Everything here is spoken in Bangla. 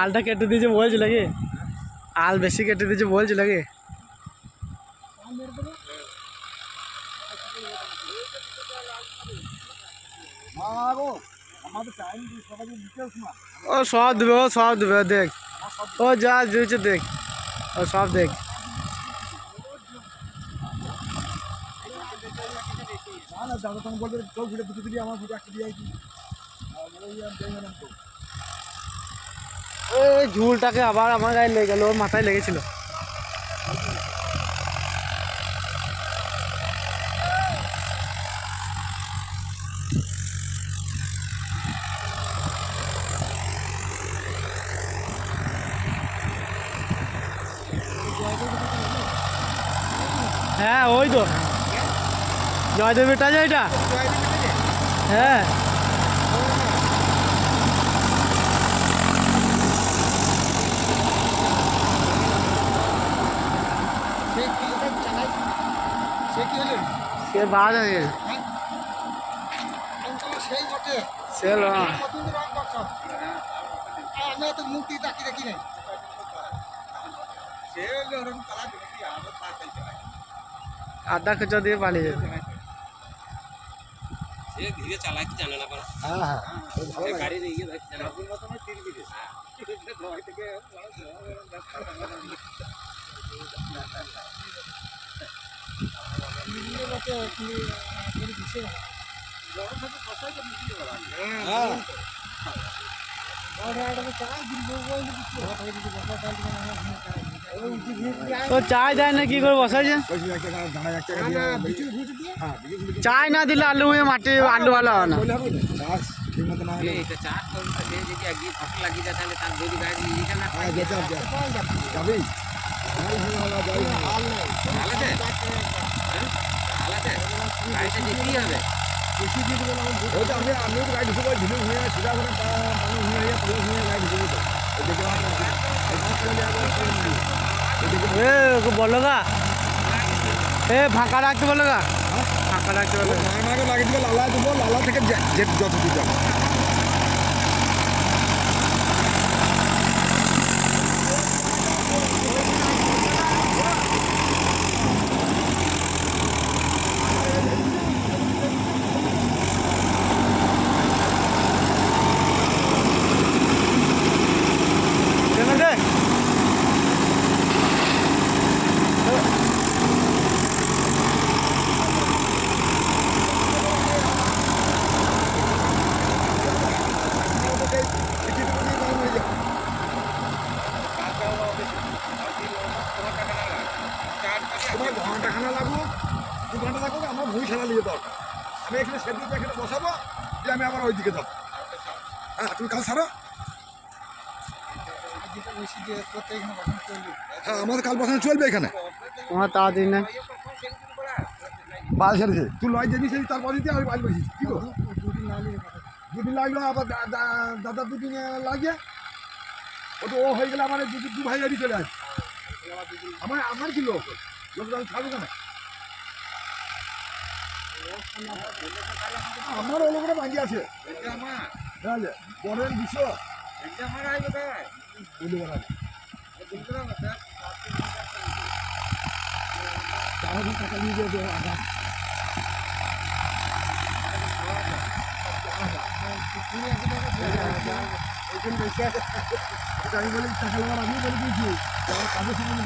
আলটা কেটে দিয়েছে বলছি নাকি আল বেশি কেটে দিয়েছে বলছি নাকি ও সব দেবে ও সব দেবে দেখ ও যা দিয়েছে দেখ ও সব দেখ দাদা তখন বলবে ঘুরে দুটো আমার দুটো একটা দিয়ে ঝুলটাকে আবার আমার গায়ে লেগে গেল, মাথায় লেগেছিল। হ্যাঁ ওই তো। জয়দেবেরটা যে এটা হ্যাঁ সে কি হলেন সে বাদ হয়ে গেছে সেই বটে সে ল- কতদিন রং করছ আমি এত মুক্তি তাকি দেখি নাই সে ওরকম কালা দেখি আমরা তাড়াতাড়ি চালাই আধা খুচো দিয়ে পালিয়ে যেত সে ধীরে চালাইতে জানে না পারে। হ্যাঁ হ্যাঁ। সে গাড়ি নিয়ে জানে না। হ্যাঁ। তো চায় দেয় না, কি করে বসাইছে ওই যে? একটা দাঁড়া একটা বিচুর ঘুরে দিয়ে বিচুর ঘুরে চায় না দিলে আলু মাটি, আলু ভালো হয় না। যায়? ভালো আছে? গাড়িটা যেতেই হবে? ওই তো আমি আমিও তো গাড়ি ঢুকে ঢিলে হয়ে সিধা করে হয়ে যায় পুরো হয়ে গাড়ি ঢুকে তো ওই দেখে এ ওকে বলো গা। এ ফাঁকা রাখতে বলো গা। ফাঁকা রাখতে বলো গা। আমাকে লাগিয়ে দিবে লালা দেবো লালা থেকে যত দূর হবে খেলা দরকার আমি এখানে সেদিন এখানে বসাবো দিয়ে আমি আবার ওইদিকে যাব। হ্যাঁ তুমি কাল সারো হ্যাঁ আমাদের কাল বসানো চলবে এখানে। তোমার তাড়াতাড়ি না বাল ছেড়েছে তুই লয় জিনিস তারপর দিতে আমি বাল বসেছি। কি গো? দুদিন লাগল আবার দাদা দুদিন লাগে ও তো ও হয়ে গেলে আমার দু ভাই গাড়ি চলে আসবে। আমার আমার কি লোক? লোক আমি ছাড়বো কেন? আমার ওগুলো ভাঙি আছে। বুঝলে বড়ের তাহলে টাকা নিয়ে যাবে আধা। আমি বলি টাকা লাগার আমি বলে দিয়েছি। কাজের সঙ্গে